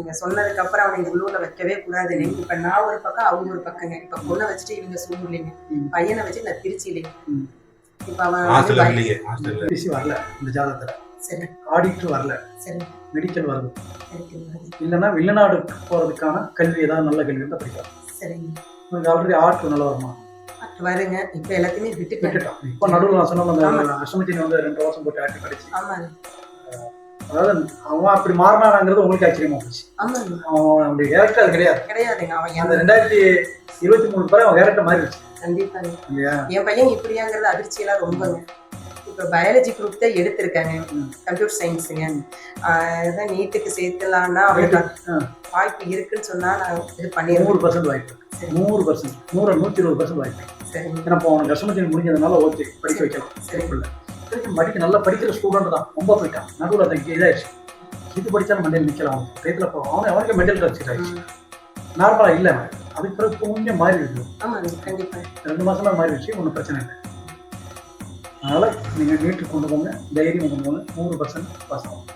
நீங்க சொன்னதுக்கு அப்புறம் அவனை உள்ளூர்ல வைக்கவே கூடாதுன்னு இப்ப நான் ஒரு பக்கம் அவங்க ஒரு பக்கங்க. இப்ப பொண்ணை வச்சுட்டு இவங்க சூழ்நிலைங்க. பையனை வச்சு நான் திருச்சியிலைங்க. இப்ப அவன் வரல இந்த ஜாதகத்துல. சரி. ஆடிட்டர் வரல. சரி. மெடிக்கல் வருது. இல்லைன்னா வெளிநாடு போறதுக்கான கல்வி ஏதாவது நல்ல கல்வி இருந்தால் படிக்கலாம். சரிங்க. உங்களுக்கு ஆல்ரெடி ஆர்ட் நல்லா வருமா? வருங்க. இப்ப எல்லாத்தையுமே விட்டுட்டோம். இப்போ நடுவில் நான் சொன்ன அந்த அஷ்டமத்தின் வந்து ரெண்டு வருஷம் போட்டு ஆட்டி படிச்சு ஆமாங்க. அதாவது அவன் அப்படி மாறினாங்கிறது உங்களுக்கு ஆச்சரியமா போச்சு. அவன் அவனுடைய கேரக்டர் அது கிடையாது. கிடையாதுங்க அவன் அந்த ரெண்டாயிரத்தி இருபத்தி மூணு பிறகு அவன் கேரக்டர் மாறிடுச்சு. கண்டிப்பாங்க. என் பையன் இப்படியாங்கிறது அதிர்ச்சியெல்லாம் ரொம்பங்க. இப்போ பயாலஜி குரூப் தான் எடுத்திருக்காங்க. கம்ப்யூட்டர் சயின்ஸுங்க அதான் நீட்டுக்கு சேர்த்துலான்னா அவனுக்கு. வாய்ப்பு இருக்குன்னு சொன்னா நான் இது பண்ணிடுவேன். நூறு பர்சன்ட் வாய்ப்பு. சரி. நூறு பர்சன்ட் நூறு நூற்றி இருபது பர்சன்ட் வாய்ப்பு. சரிங்க ஏன்னா இப்போ அவனுக்கு கஷ்டமத்தின் முடிஞ்சதுனால ஓகே படிக்க வைக்கலாம். சரி. திருப்பி படிக்க நல்லா படிக்கிற ஸ்டூடெண்ட் தான். ரொம்ப போயிட்டான். நடுவில் அந்த இதாயிடுச்சு. இது படித்தாலும் மண்டையில் நிற்கலாம் அவன் கைத்தில் போ அவன் அவனுக்கு மெண்டல் டார்ச்சர் ஆயிடுச்சு. நார்மலாக இல்லை அவன். அதுக்கு பிறகு கொஞ்சம் மாறி இருக்கு ரெண்டு மாசமா மாறிடுச்சு. ஒன்றும் பிரச்சனை இல்லை. அதனால் நீங்கள் வீட்டுக்கு கொண்டு போங்க. தைரியம் கொண்டு போங்க. நூறு பர்சன்ட் பாஸ் ஆகும்.